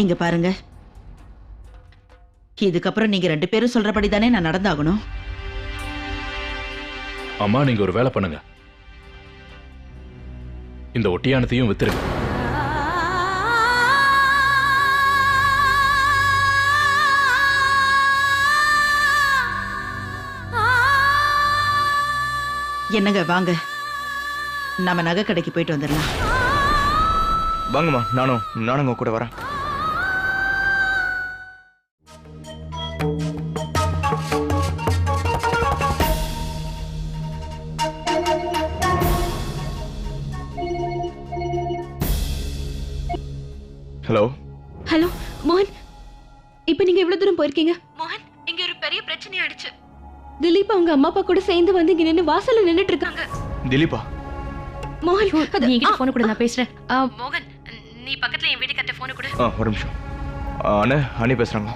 இங்க பாருங்க. இதுக்கப்புறம் நீங்க ரெண்டு பேரும் சொல்றபடி தானே நான் நடந்தாகணும். அம்மா நீங்க ஒரு வேலை பண்ணுங்க. இந்த ஒட்டியானத்தையும் வித்துருங்க. என்னங்க வாங்க. நம்ம நகை கடைக்கு போயிட்டு வந்துடலாம். வாங்கம்மா நானும் நானும் உங்க கூட வரேன். ஹலோ ஹலோ மோகன். இப்போ நீங்க எவ்வளவு தூரம் போயிருக்கீங்க? மோகன் இங்க ஒரு பெரிய பிரச்சனை ஆயிடுச்சு. திலீப் அவங்க அம்மா அப்பா கூட சேர்ந்து வந்து இங்க நின்னு வாசல்ல நின்னுட்டு இருக்காங்க திலீப்பா மோகன் அது- நீ என்கிட்ட ஆ, போன கூட நான் பேசுறேன். ஆ, மோகன் நீ பக்கத்துல என் வீடு கட்ட போன கூட. ஆ ஒரு நிமிஷம். ஆ, அண்ணே அண்ணி பேசுறாங்க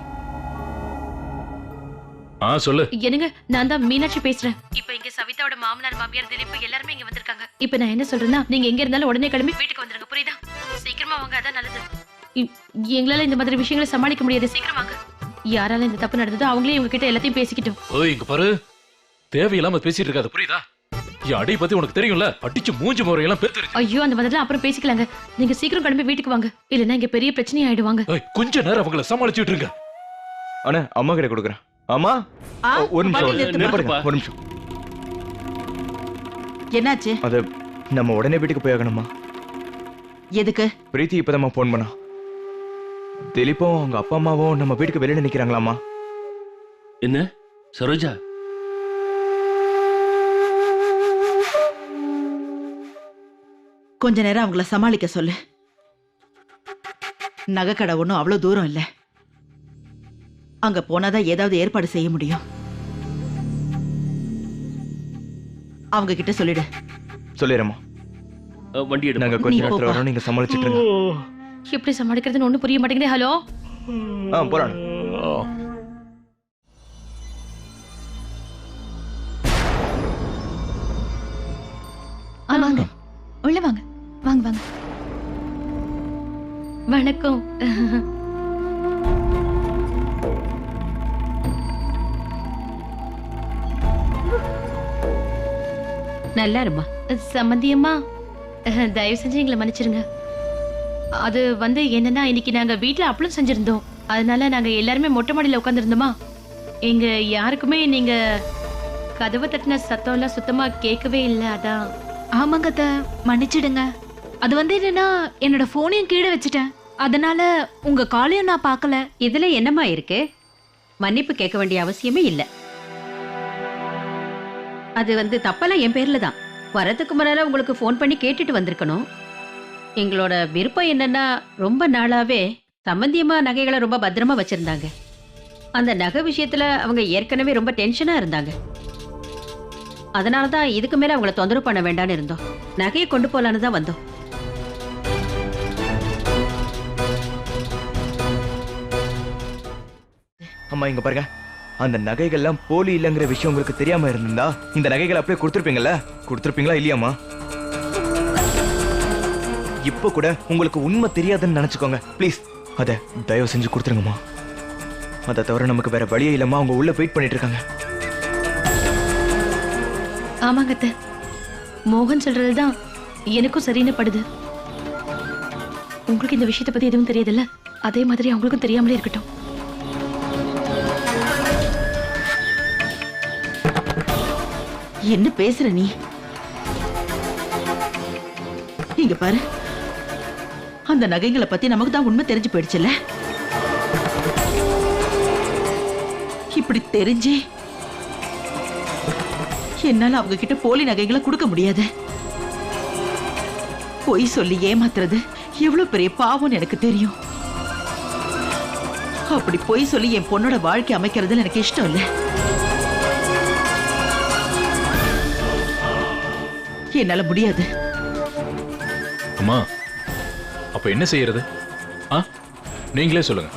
ஆ சொல்லு. என்னங்க நான் தான் மீனாட்சி பேசுறேன். இப்போ இங்க சவிதாவோட மாமனார் மாமியார் திலீப் எல்லாருமே இங்க வந்திருக்காங்க. இப்போ நான் என்ன சொல்றேன்னா நீங்க எங்க இருந்தாலும் உடனே கிளம்பி வீட்டுக்கு வந்துருங்க புரியுதா? சீக்கிரமா வாங்க அதான் நல்லது. எங்களால இந்த மாதிரி விஷயங்களை சமாளிக்க முடியாது. சீக்கிரம் வாங்க யாரால இந்த தப்பு நடந்ததோ அவங்களே இவங்க கிட்ட எல்லாத்தையும் பேசிக்கிட்டோம் ஓய் இங்க பாரு. தேவையில்லாம பேசிட்டு இருக்காது புரியுதா? அடி பத்தி உனக்கு தெரியும்ல? அடிச்சு மூஞ்சி முறையெல்லாம் பேத்துருச்சு ஐயோ அந்த மாதிரிலாம் அப்புறம் பேசிக்கலாங்க. நீங்க சீக்கிரம் கிளம்பி வீட்டுக்கு வாங்க. இல்லைன்னா இங்க பெரிய பிரச்சனை ஆயிடுவாங்க. ஏய், கொஞ்ச நேரம் அவங்கள சமாளிச்சுட்டு இருங்க. அண்ணே அம்மா கிட்ட கொடுக்குறேன். அம்மா? ஒரு நிமிஷம். ஒரு நிமிஷம். என்னாச்சு? அது நம்ம உடனே வீட்டுக்கு போயாகணுமா எதுக்கு? பிரீத்தி இப்பதாம்மா ஃபோன் பண்ணா. திலீப்பும் அவங்க அப்பா அம்மாவும் நம்ம வீட்டுக்கு வெளியில நிக்கிறாங்களாமா என்ன? சரோஜா? கொஞ்ச நேரம் அவங்கள சமாளிக்க சொல்லு. நகைக்கடை ஒன்றும் அவ்வளோ தூரம் இல்லை. அங்க போனாதான் ஏதாவது ஏற்பாடு செய்ய முடியும். அவங்க கிட்ட சொல்லிடு. சொல்லிடுறேம்மா. வண்டி எடு நாங்க கொஞ்ச நீ நேரத்துல. வரோம் நீங்க சமாளிச்சிட்டு எப்படி சமாளிக்கிறதுன்னு ஒண்ணும் புரிய மாட்டேங்குது ஹலோ? ஆ போறான் வாங்க. உள்ள வாங்க. வாங்க வாங்க. வணக்கம். நல்லா இருமா சம்மந்தியம்மா. தயவு செஞ்சு எங்களை மன்னிச்சிருங்க. அது வந்து என்னன்னா இன்னைக்கு நாங்க வீட்ல அப்பளம் செஞ்சிருந்தோம். அதனால நாங்க எல்லாருமே மொட்டை மாடியில உட்காந்துருந்தோமா எங்க யாருக்குமே நீங்க கதவை தட்டின சத்தம் எல்லாம் சுத்தமா கேட்கவே இல்லை அதான். ஆமாங்க அத்தை மன்னிச்சிடுங்க. அது வந்து என்னன்னா என்னோட போனையும் கீழே வச்சுட்டேன். அதனால உங்க காலையும் நான் பார்க்கல. இதுல என்னம்மா இருக்கு? மன்னிப்பு கேட்க வேண்டிய அவசியமே இல்ல. அது வந்து தப்பெல்லாம் என் பேர்ல தான். வரதுக்கு முன்னால உங்களுக்கு ஃபோன் பண்ணி கேட்டுட்டு வந்திருக்கணும். எங்களோட விருப்பம் என்னன்னா ரொம்ப நாளாவே சம்பந்தியமா நகைகளை ரொம்ப பத்திரமா வச்சிருந்தாங்க. அந்த நகை விஷயத்துல அவங்க ஏற்கனவே ரொம்ப டென்ஷனா இருந்தாங்க. அதனால தான் இதுக்கு மேல அவங்கள தொந்தரவு பண்ண வேண்டாம்னு இருந்தோம். நகையை கொண்டு போலான்னு தான் வந்தோம். அம்மா இங்க பாருங்க. அந்த நகைகள்லாம் போலி இல்லைங்கிற விஷயம் உங்களுக்கு தெரியாம இருந்தா இந்த நகைகளை அப்படியே கொடுத்துருப்பீங்கல்ல? கொடுத்துருப்பீங்களா இல்லையாம்மா? இப்போ கூட உங்களுக்கு உண்மை தெரியாதுன்னு நினைச்சுக்கோங்க. ப்ளீஸ் அதை தயவு செஞ்சு கொடுத்துருங்கம்மா. அதை தவிர நமக்கு வேற வழியே இல்லம்மா. அவங்க உள்ள வெயிட் பண்ணிட்டு இருக்காங்க. ஆமாங்க அத்தை. மோகன் சொல்றதுதான் எனக்கும் சரின்னு படுது. உங்களுக்கு இந்த விஷயத்தை பத்தி எதுவும் தெரியாதுல்ல? அதே மாதிரி அவங்களுக்கும் தெரியாமலே இருக்கட்டும். என்ன பேசுற நீ? இங்க பாரு. அந்த நகைங்களை பத்தி நமக்கு தான் உண்மை தெரிஞ்சு போயிடுச்சுல்ல? இப்படி தெரிஞ்சு என்னால அவங்க கிட்ட போலி நகைகளை கொடுக்க முடியாது. பொய் சொல்லி ஏமாத்துறது எவ்வளவு பெரிய பாவம்னு எனக்கு தெரியும். அப்படி பொய் சொல்லி என் பொண்ணோட வாழ்க்கை அமைக்கிறதுல எனக்கு இஷ்டம் இல்லை. என்னால முடியாது. அம்மா அப்போ என்ன செய்யறது? ஆ? நீங்களே சொல்லுங்க.